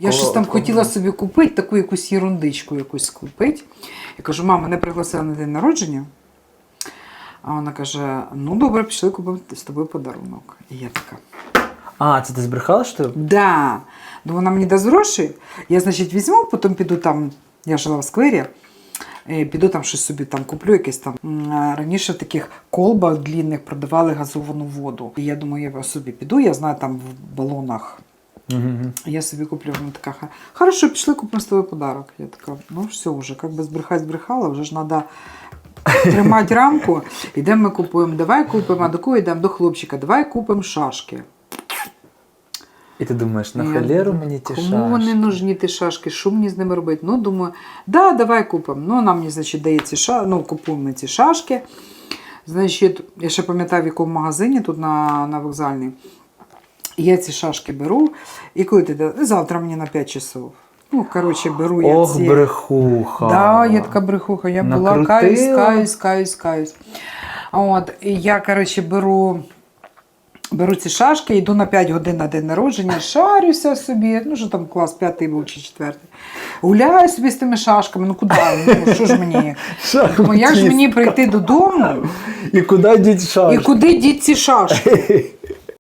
Я щось там хотіла собі купити, таку якусь ерундичку якусь купити. Я кажу, мама, мене пригласила на день народження. А вона каже: ну добре, пішли купимо з тобою подарунок. І я така. А, це ти збрехала, що ти? Да. Ну вона мені дасть гроші. Я, значить, візьму, потім піду там. Я жила в сквері. е, Піду там щось собі там куплю, якесь там. Раніше в таких колбах длінних продавали газовану воду. І я думаю, я собі піду, я знаю там в балонах. Угу. Я собі куплю. Вона така, «Ха- хорошо, пішли купимо з тобою подарок. Я така, ну все вже, як би збрехать збрехала, вже ж треба тримати рамку. Ідемо ми купуємо, давай купимо, а до кого йдемо? До хлопчика, давай купимо шашки. І ти думаєш, на холеру мені ті Кому шашки? вони нужні ті шашки? Що мені з ними робити? Ну, думаю, да, давай купимо. Ну, нам мені, значить, дає ці шашки, ну, купуємо ці шашки. Значить, я ще пам'ятаю, в якому магазині тут на, на вокзальній. Я ці шашки беру. І коли ти завтра мені на 5 часов. Ну, коротше, беру я Ох, ці. брехуха. Да, я така брехуха, я була каюсь, каюсь, каюсь, каюсь. От, і я, коротше, беру, беру ці шашки, йду на 5 годин на день народження, шарюся собі, ну що там клас п'ятий був чи четвертий. Гуляю собі з тими шашками, ну куди? Ну, що ж мені? Думаю, як ж мені прийти додому І куди діть шашки? і куди діть ці шашки?